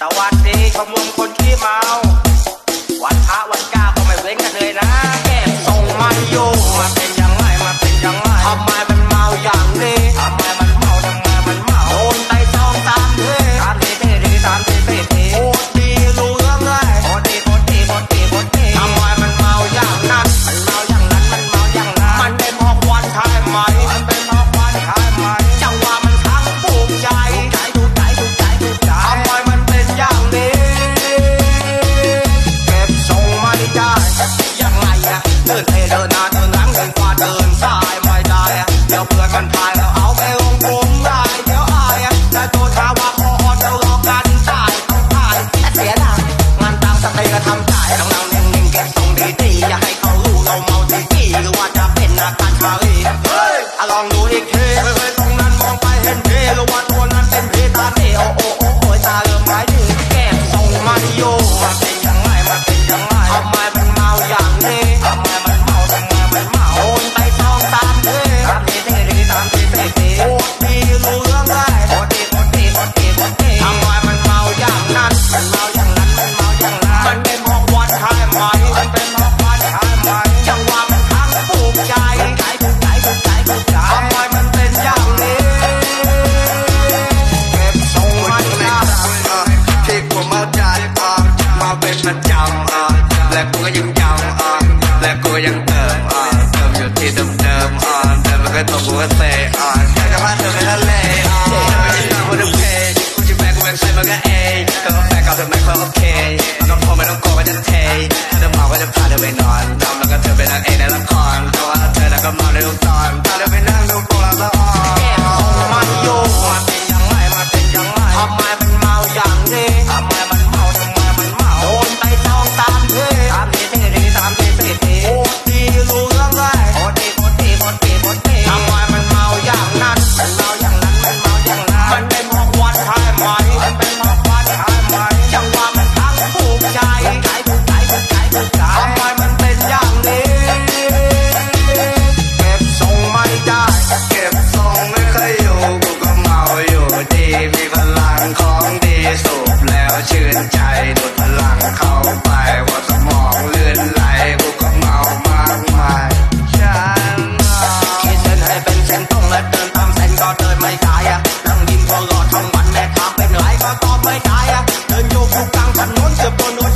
สวัสดีขมวง good, and not. ันใช่มันก็เองแแฟนเก่าเธอไม่ค่อยโอเคมันก็พอไม่ต้องโกงก็จะเทถ้าเธอเมาก็จะพาเธอไปนอนทำแล้วก็เธอไป็นนางเองในละครแต่ว่าเธอแล้วก็มาในทุกตอน ชื่นใจดูดพลังเข้าไปว่าสมองเลื่อนไหลกูก็เมามากมายฉันมาคิเดินให้เป็นเส้นตรงและเดินตามเส้นก็เดินไม่ได้อะางยิ้มตลอดทั้งวันแต่ทำเป็นไรก็ตอบไม่ได้อะเดินโยกทุกกลางถนนเสือบโดน